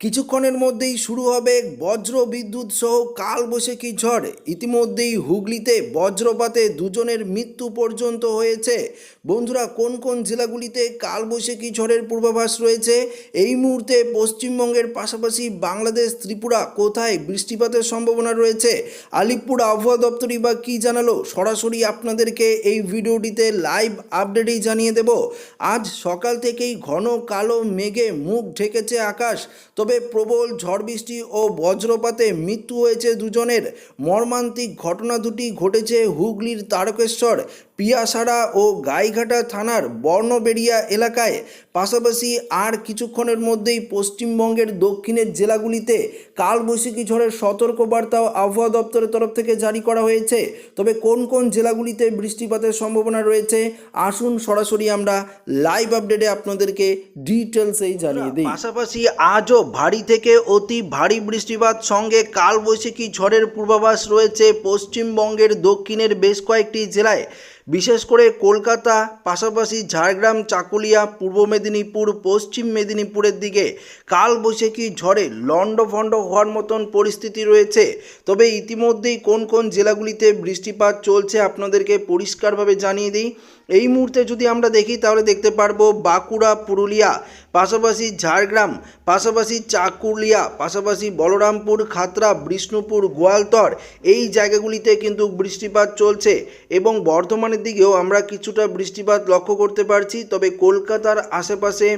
কিছুক্ষণের মধ্যেই শুরু হবে বজ্র বিদ্যুৎ সহ কালবৈশাখী ঝড়। ইতিমধ্যেই হুগলিতে বজ্রপাতে দুজনের মৃত্যু পর্যন্ত হয়েছে। বন্ধুরা, কোন কোন জেলাগুলিতে কালবৈশাখী ঝড়ের পূর্বাভাস রয়েছে? এই মুহূর্তে পশ্চিমবঙ্গের পাশাপাশি বাংলাদেশ, ত্রিপুরা, কোথায় বৃষ্টিপাতের সম্ভাবনা রয়েছে? আলিপুর আবহাওয়া দপ্তরই বা কী জানালো? সরাসরি আপনাদেরকে এই ভিডিওটিতে লাইভ আপডেটেই জানিয়ে দেব। আজ সকাল থেকেই ঘন কালো মেঘে মুখ ঢেকেছে আকাশ। তবে প্রবল ঝড় বৃষ্টি ও বজ্রপাতে মৃত্যু হয়েছে দুজনের। মর্মান্তিক ঘটনা দুটি ঘটেছে হুগলির তারকেশ্বর পিয়াসাড়া ও গাইঘাটা থানার বর্ণবেড়িয়া এলাকায়। পাশাপাশি আর কিছুক্ষণের মধ্যেই পশ্চিমবঙ্গের দক্ষিণের জেলাগুলিতে কালবৈশাখী ঝড়ের সতর্কবার্তাও আবহাওয়া দপ্তরের তরফ থেকে জারি করা হয়েছে। তবে কোন কোন জেলাগুলিতে বৃষ্টিপাতের সম্ভাবনা রয়েছে, আসুন সরাসরি আমরা লাইভ আপডেটে আপনাদেরকে ডিটেলসেই জানিয়ে দিই। পাশাপাশি আজও ভারী থেকে অতি ভারী বৃষ্টিপাত, সঙ্গে কালবৈশাখী ঝড়ের পূর্বাভাস রয়েছে পশ্চিমবঙ্গের দক্ষিণের বেশ কয়েকটি জেলায়। বিশেষ করে কলকাতা, পাশাপাশি ঝাড়গ্রাম, চাকুলিয়া, পূর্ব মেদিনীপুর, পশ্চিম মেদিনীপুরের দিকে কাল কালবৈশাখী ঝড়ে লণ্ডভণ্ড হওয়ার মতন পরিস্থিতি রয়েছে। তবে ইতিমধ্যেই কোন কোন জেলাগুলিতে বৃষ্টিপাত চলছে আপনাদেরকে পরিষ্কারভাবে জানিয়ে দিই। এই মুহূর্তে যদি আমরা দেখি, তাহলে দেখতে পারব বাঁকুড়া, পুরুলিয়া, পাশাপাশি ঝাড়গ্রাম, পাশাপাশি চাকুলিয়া, পাশাপাশি বলরামপুর খাতরা বিষ্ণুপুর, গোয়ালতর। এই জায়গাগুলিতে কিন্তু বৃষ্টিপাত চলছে এবং বর্ধমানের দিকেও আমরা কিছুটা বৃষ্টিপাত লক্ষ্য করতে পারছি। তবে কলকাতার আশেপাশে,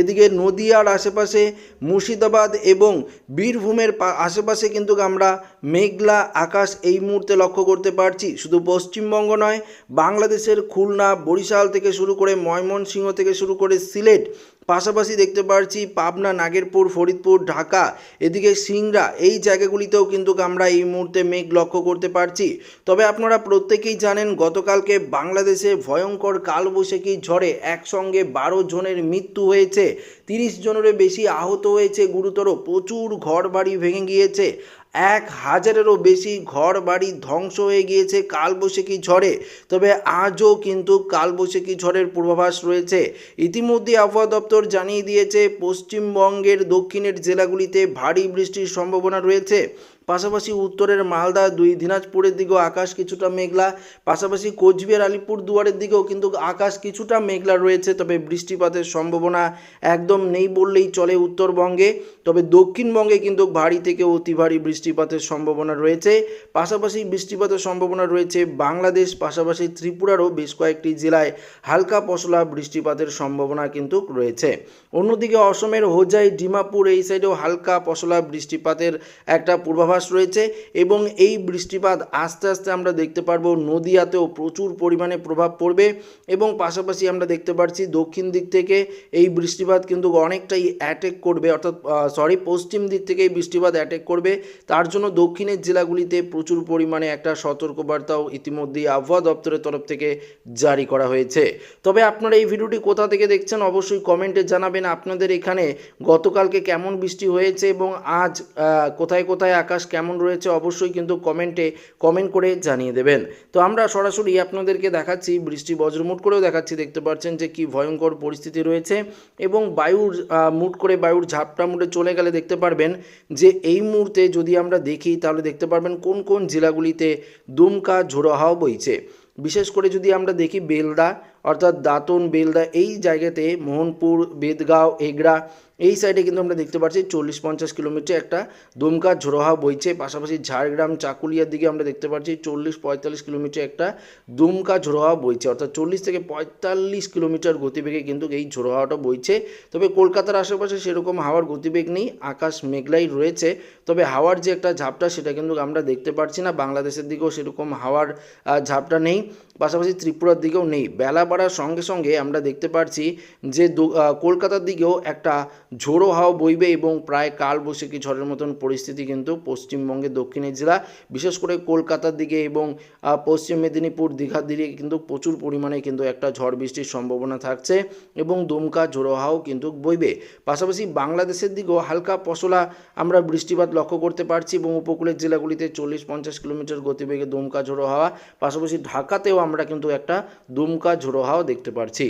এদিকে নদিয়ার আশেপাশে, মুর্শিদাবাদ এবং বীরভূমের আশেপাশে কিন্তু আমরা মেঘলা আকাশ এই মুহূর্তে লক্ষ্য করতে পারছি। শুধু পশ্চিমবঙ্গ নয়, বাংলাদেশের খুলনা বরিশাল থেকে শুরু করে ময়মনসিংহ থেকে শুরু করে সিলেট, পাশাপাশি দেখতে পাচ্ছি পাবনা, নাগেরপুর, ফরিদপুর, ঢাকা, এদিকে সিংড়া, এই জায়গাগুলিতেও কিন্তু আমরা এই মুহূর্তে মেঘ লক্ষ্য করতে পারছি। তবে আপনারা প্রত্যেকেই জানেন, গতকালকে বাংলাদেশে ভয়ঙ্কর কালবৈশাখী ঝড়ে একসঙ্গে বারো জনের মৃত্যু হয়েছে। তিরিশ জনেরও বেশি আহত হয়েছে, গুরুতর প্রচুর ঘর বাড়ি ভেঙে গিয়েছে। এক হাজারেরও বেশি ঘর বাড়ি ধ্বংস হয়ে গিয়েছে কালবৈশাখী ঝড়ে। তবে আজও কিন্তু কালবৈশাখী ঝড়ের পূর্বাভাস রয়েছে। ইতিমধ্যে আবহাওয়া দপ্তর জানিয়ে দিয়েছে, পশ্চিমবঙ্গের দক্ষিণের জেলাগুলিতে ভারী বৃষ্টির সম্ভাবনা রয়েছে। পাশাপাশি উত্তরের মালদা, দুই দিনাজপুরের দিকেও আকাশ কিছুটা মেঘলা, পাশাপাশি কোচবিহার, আলিপুর দুয়ারের দিকেও কিন্তু আকাশ কিছুটা মেঘলা রয়েছে, তবে বৃষ্টিপাতের সম্ভাবনা একদম নেই বললেই চলে উত্তরবঙ্গে। তবে দক্ষিণবঙ্গে কিন্তু ভারী থেকে অতি ভারী বৃষ্টিপাতের সম্ভাবনা রয়েছে, পাশাপাশি বৃষ্টিপাতের সম্ভাবনা রয়েছে বাংলাদেশ, পাশাপাশি ত্রিপুরারও বেশ কয়েকটি জেলায় হালকা পশলা বৃষ্টিপাতের সম্ভাবনা কিন্তু রয়েছে। অন্যদিকে অসমের হোজাই, ডিমাপুর এই সাইডেও হালকা পশলা বৃষ্টিপাতের একটা পূর্বাভাস রয়েছে এবং এই বৃষ্টিপাত আস্তে আস্তে আমরা দেখতে পারব নদিয়াতেও প্রচুর পরিমাণে প্রভাব পড়বে এবং পাশাপাশি আমরা দেখতে পাচ্ছি দক্ষিণ দিক থেকে এই বৃষ্টিপাত কিন্তু অনেকটাই অ্যাটেক করবে, অর্থাৎ সরি পশ্চিম দিক থেকে এই বৃষ্টিপাত অ্যাটেক করবে। তার জন্য দক্ষিণের জেলাগুলিতে প্রচুর পরিমাণে একটা সতর্কবার্তাও ইতিমধ্যেই আবহাওয়া দপ্তরের তরফ থেকে জারি করা হয়েছে। তবে আপনারা এই ভিডিওটি কোথা থেকে দেখছেন অবশ্যই কমেন্টে জানাবেন আপনাদের এখানে গতকালকে কেমন বৃষ্টি হয়েছে এবং আজ কোথায় কোথায় আকাশ কেমন রয়েছে অবশ্যই কিন্তু কমেন্টে কমেন্ট করে জানিয়ে দেবেন। তো আমরা সরাসরি আপনাদেরকে দেখাচ্ছি, বৃষ্টি বজ্রমুট করেও দেখাচ্ছি, দেখতে পাচ্ছেন যে কি ভয়ঙ্কর পরিস্থিতি রয়েছে এবং বায়ুর মুট করে বায়ুর ঝাপটা মুটে চলে গেলে দেখতে পারবেন যে এই মুহূর্তে যদি আমরা দেখি তাহলে দেখতে পারবেন কোন কোন জেলাগুলিতে দুমকা, ঝোড়ো হাওয়া বইছে। বিশেষ করে যদি আমরা দেখি বেলদা অর্থাৎ দাঁতন, বেলদা এই জায়গাতে মোহনপুর, বেদগাঁও, এগড়া এই সাইডে কিন্তু আমরা দেখতে পাচ্ছি চল্লিশ পঞ্চাশ কিলোমিটার একটা দুমকা ঝোড়োহা বইছে। পাশাপাশি ঝাড়গ্রাম, চাকুলিয়ার দিকে আমরা দেখতে পাচ্ছি চল্লিশ পঁয়তাল্লিশ কিলোমিটার একটা দুমকা ঝোড়োহা বইছে। অর্থাৎ চল্লিশ থেকে পঁয়তাল্লিশ কিলোমিটার গতিবেগে কিন্তু এই ঝোড়োহাওয়াটা বইছে। তবে কলকাতার আশেপাশে সেরকম হাওয়ার গতিবেগ নেই, আকাশ মেঘলাই রয়েছে। তবে হাওয়ার যে একটা ঝাপটা, সেটা কিন্তু আমরা দেখতে পাচ্ছি না। বাংলাদেশের দিকেও সেরকম হাওয়ার ঝাপটা নেই। পাশাপাশি ত্রিপুরার দিকেও নেই। বেলা বাড়ার সঙ্গে সঙ্গে আমরা দেখতে পাচ্ছি যে কলকাতার দিকেও একটা ঝোড়ো হাওয়া বইবে এবং প্রায় কালবৈশাখী ঝড়ের মতন পরিস্থিতি কিন্তু পশ্চিমবঙ্গের দক্ষিণের জেলা, বিশেষ করে কলকাতার দিকে এবং পশ্চিম মেদিনীপুর, দীঘার দিকে কিন্তু প্রচুর পরিমাণে কিন্তু একটা ঝড় বৃষ্টির সম্ভাবনা থাকছে এবং দুমকা ঝোড়ো হাওয়াও কিন্তু বইবে। পাশাপাশি বাংলাদেশের দিকেও হালকা পশলা আমরা বৃষ্টিপাত লক্ষ্য করতে পারছি এবং উপকূলের জেলাগুলিতে চল্লিশ পঞ্চাশ কিলোমিটার গতিবেগে দুমকা ঝোড়ো হাওয়া, পাশাপাশি ঢাকাতেও আমরা কিন্তু একটা দুমকা ঝোড়ো হাওয়া দেখতে পারছি।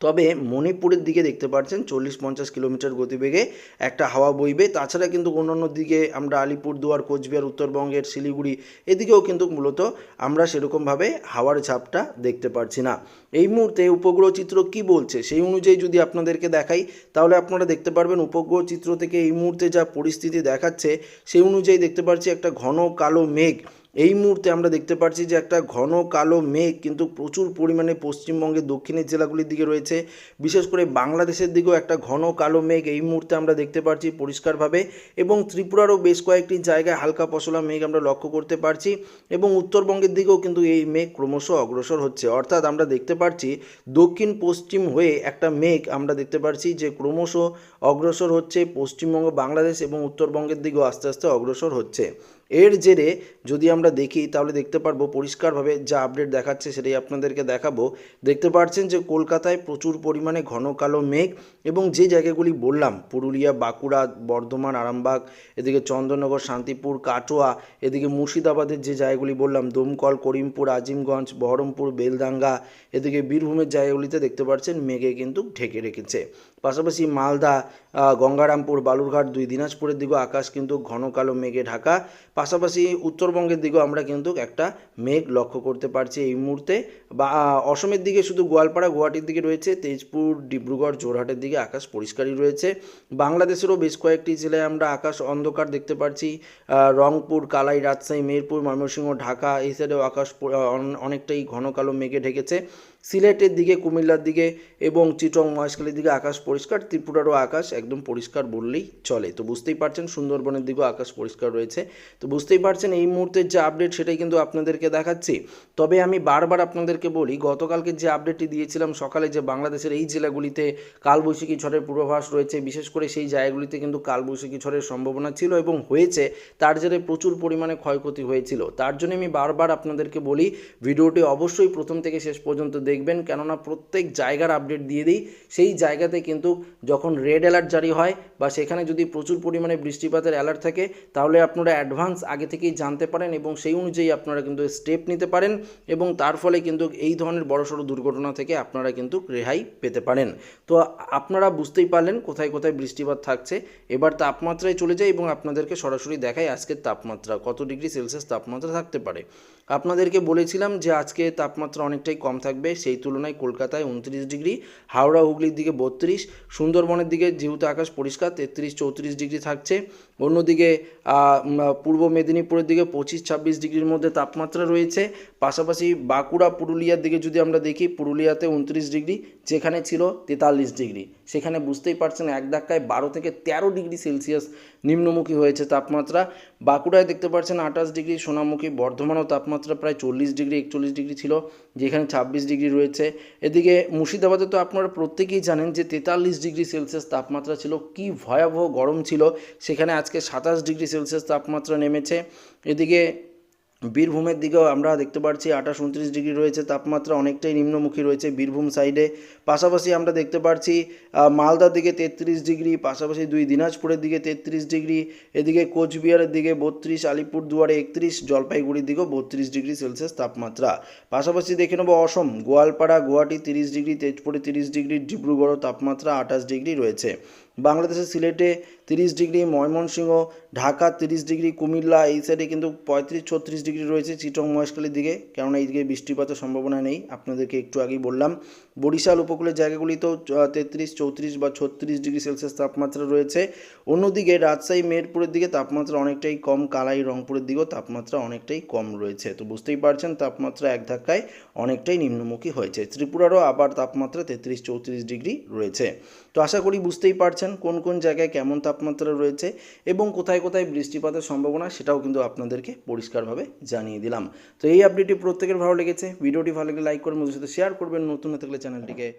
তবে মণিপুরের দিকে দেখতে পাচ্ছেন চল্লিশ পঞ্চাশ কিলোমিটার গতিবেগে একটা হাওয়া বইবে। তাছাড়া কিন্তু অন্যান্য দিকে আমরা আলিপুরদুয়ার, কোচবিহার, উত্তরবঙ্গের, শিলিগুড়ি এদিকেও কিন্তু মূলত আমরা সেরকমভাবে হাওয়ার ঝাপটা দেখতে পারছি না। এই মুহূর্তে উপগ্রহ চিত্র কি বলছে সেই অনুযায়ী যদি আপনাদেরকে দেখাই, তাহলে আপনারা দেখতে পারবেন উপগ্রহ চিত্র থেকে এই মুহূর্তে যা পরিস্থিতি দেখাচ্ছে, সেই অনুযায়ী দেখতে পাচ্ছি একটা ঘন কালো মেঘ। এই মুহূর্তে আমরা দেখতে পাচ্ছি যে একটা ঘন কালো মেঘ কিন্তু প্রচুর পরিমাণে পশ্চিমবঙ্গের দক্ষিণের জেলাগুলির দিকে রয়েছে। বিশেষ করে বাংলাদেশের দিকেও একটা ঘন কালো মেঘ এই মুহূর্তে আমরা দেখতে পাচ্ছি পরিষ্কারভাবে এবং ত্রিপুরারও বেশ কয়েকটি জায়গায় হালকা পশলা মেঘ আমরা লক্ষ্য করতে পারছি এবং উত্তরবঙ্গের দিকেও কিন্তু এই মেঘ ক্রমশ অগ্রসর হচ্ছে। অর্থাৎ আমরা দেখতে পাচ্ছি দক্ষিণ পশ্চিম হয়ে একটা মেঘ আমরা দেখতে পাচ্ছি যে ক্রমশ অগ্রসর হচ্ছে। পশ্চিমবঙ্গ, বাংলাদেশ এবং উত্তরবঙ্গের দিকেও আস্তে আস্তে অগ্রসর হচ্ছে। এর জেরে যদি আমরা দেখি, তাহলে দেখতে পারব পরিষ্কারভাবে যা আপডেট দেখাচ্ছে সেটাই আপনাদেরকে দেখাবো। দেখতে পাচ্ছেন যে কলকাতায় প্রচুর পরিমাণে ঘন কালো মেঘ এবং যে জায়গাগুলি বললাম, পুরুলিয়া, বাঁকুড়া, বর্ধমান, আরামবাগ, এদিকে চন্দননগর শান্তিপুর, কাটোয়া, এদিকে মুর্শিদাবাদের যে জায়গাগুলি বললাম, দমকল, করিমপুর, আজিমগঞ্জ, বহরমপুর বেলদাঙ্গা এদিকে বীরভূমের জায়গাগুলিতে দেখতে পাচ্ছেন মেঘে কিন্তু ঢেকে রেখেছে। পাশাপাশি মালদা গঙ্গারামপুর বালুরঘাট দুই দিনাজপুরের দিকেও আকাশ কিন্তু ঘন কালো মেঘে ঢাকা। পাশাপাশি উত্তরবঙ্গের দিকেও আমরা কিন্তু একটা মেঘ লক্ষ্য করতে পারছি এই মুহূর্তে। বা অসমের দিকে শুধু গোয়ালপাড়া গুয়াহাটির দিকে রয়েছে তেজপুর ডিব্রুগড় জোরহাটের দিকে আকাশ পরিষ্কারই রয়েছে। বাংলাদেশেরও বেশ কয়েকটি জেলায় আমরা আকাশ অন্ধকার দেখতে আহ, রংপুর কালাই রাজশাহী মেহেরপুর ময়মনসিংহ ঢাকা এই সাইডেও আকাশ অনেকটাই ঘন কালো মেঘে ঢেকেছে। সিলেটের দিকে, কুমিল্লার দিকে এবং চিটং মহেশখালীর দিকে আকাশ পরিষ্কার, ত্রিপুরারও আকাশ একদম পরিষ্কার বললেই চলে। তো বুঝতেই পারছেন, সুন্দরবনের দিকেও আকাশ পরিষ্কার রয়েছে। তো বুঝতেই পারছেন, এই মুহূর্তের যে আপডেট সেটাই কিন্তু আপনাদেরকে দেখাচ্ছি। তবে আমি বারবার আপনাদেরকে বলি, গতকালকে যে আপডেটটি দিয়েছিলাম সকালে যে বাংলাদেশের এই জেলাগুলিতে কালবৈশাখী ঝড়ের পূর্বাভাস রয়েছে, বিশেষ করে সেই জায়গাগুলিতে কিন্তু কালবৈশাখী ঝড়ের সম্ভাবনা ছিল এবং হয়েছে, তার জেরে প্রচুর পরিমাণে ক্ষয়ক্ষতি হয়েছিল। তার জন্য আমি বারবার আপনাদেরকে বলি, ভিডিওটি অবশ্যই প্রথম থেকে শেষ পর্যন্ত দেখবেন, কেননা প্রত্যেক জায়গার আপডেট দিয়ে দিই। সেই জায়গাতে কিন্তু যখন রেড অ্যালার্ট জারি হয় বা সেখানে যদি প্রচুর পরিমাণে বৃষ্টিপাতের অ্যালার্ট থাকে, তাহলে আপনারা অ্যাডভান্স আগে থেকেই জানতে পারেন এবং সেই অনুযায়ী আপনারা কিন্তু স্টেপ নিতে পারেন এবং তার ফলে কিন্তু এই ধরনের বড়সড় দুর্ঘটনা থেকে আপনারা কিন্তু রেহাই পেতে পারেন। তো আপনারা বুঝতেই পারলেন কোথায় কোথায় বৃষ্টিপাত থাকছে। এবার তাপমাত্রায় চলে যায় এবং আপনাদেরকে সরাসরি দেখায় আজকের তাপমাত্রা, কত ডিগ্রি সেলসিয়াস তাপমাত্রা থাকতে পারে। আপনাদেরকে বলেছিলাম যে আজকে তাপমাত্রা অনেকটাই কম থাকবে, সেই তুলনায় কলকাতায় উনত্রিশ ডিগ্রি, হাওড়া, হুগলির দিকে বত্রিশ, সুন্দরবনের দিকে যেহেতু আকাশ পরিষ্কার, তেত্রিশ, চৌত্রিশ ডিগ্রি থাকছে। অন্যদিকে পূর্ব মেদিনীপুরের দিকে পঁচিশ, ছাব্বিশ ডিগ্রির মধ্যে তাপমাত্রা রয়েছে। পাশাপাশি বাঁকুড়া পুরুলিয়ার দিকে যদি আমরা দেখি, পুরুলিয়াতে উনত্রিশ ডিগ্রি, যেখানে ছিল তেতাল্লিশ ডিগ্রি। সেখানে বুঝতেই পারছেন এক ধাক্কায় বারো থেকে তেরো ডিগ্রি সেলসিয়াস নিম্নমুখী হয়েছে তাপমাত্রা। বাঁকুড়ায় দেখতে পাচ্ছেন আঠাশ ডিগ্রি, সোনামুখী বর্ধমানও তাপমাত্রা প্রায় চল্লিশ ডিগ্রি, একচল্লিশ ডিগ্রি ছিল, যেখানে ছাব্বিশ ডিগ্রি রয়েছে। এদিকে মুর্শিদাবাদে তো আপনারা প্রত্যেকেই জানেন যে তেতাল্লিশ ডিগ্রি সেলসিয়াস তাপমাত্রা ছিল। কি ভয়াবহ গরম ছিল! সেখানে আজকে সাতাশ ডিগ্রি সেলসিয়াস তাপমাত্রা নেমেছে। এদিকে বীরভূমের দিকেও আমরা দেখতে পাচ্ছি আঠাশ, উনত্রিশ ডিগ্রি রয়েছে, তাপমাত্রা অনেকটাই নিম্নমুখী রয়েছে বীরভূম সাইডে পাশাপাশি আমরা দেখতে পাচ্ছি মালদার দিকে তেত্রিশ ডিগ্রি, পাশাপাশি দুই দিনাজপুরের দিকে তেত্রিশ ডিগ্রি, এদিকে কোচবিহারের দিকে বত্রিশ, আলিপুরদুয়ারে একত্রিশ, জলপাইগুড়ির দিকেও বত্রিশ ডিগ্রি সেলসিয়াস তাপমাত্রা। পাশাপাশি দেখে নেব অসম, গোয়ালপাড়া, গুয়াহাটি তিরিশ ডিগ্রি, তেজপুরে তিরিশ ডিগ্রি ডিব্রুগড় তাপমাত্রা আঠাশ ডিগ্রি রয়েছে। বাংলাদেশের সিলেটে তিরিশ ডিগ্রি, ময়মনসিংহ, ঢাকা তিরিশ ডিগ্রি, কুমিল্লা এই সাইডে কিন্তু পঁয়ত্রিশ, ছত্রিশ ডিগ্রি রয়েছে চিটং মহেশখালীর দিকে। কেননা এইদিকে বৃষ্টিপাতের সম্ভাবনা নেই, আপনাদেরকে একটু আগেই বললাম। বরিশাল উপকূলের জায়গাগুলিতেও তেত্রিশ, চৌত্রিশ বা ছত্রিশ ডিগ্রি সেলসিয়াস তাপমাত্রা রয়েছে। অন্যদিকে রাজশাহী, মেহেরপুরের দিকে তাপমাত্রা অনেকটাই কম, কালাই, রংপুরের দিকেও তাপমাত্রা অনেকটাই কম রয়েছে। তো বুঝতেই পারছেন, তাপমাত্রা এক ধাক্কায় অনেকটাই নিম্নমুখী হয়েছে। ত্রিপুরারও আবার তাপমাত্রা তেত্রিশ, চৌত্রিশ ডিগ্রি রয়েছে। তো আশা করি বুঝতেই পারছেন কোন কোন জায়গায় কেমন তাপমাত্রা রয়েছে এবং কোথায় কোথায় বৃষ্টিপাতের সম্ভাবনা, সেটাও কিন্তু আপনাদেরকে পরিষ্কারভাবে জানিয়ে দিলাম। তো এই আপডেটটি প্রত্যেকের ভালো লেগেছে। ভিডিওটি ভালো লাগলে লাইক করে মধ্যে সাথে শেয়ার করবেন। নতুন হয়ে থাকলে চ্যানেলটিকে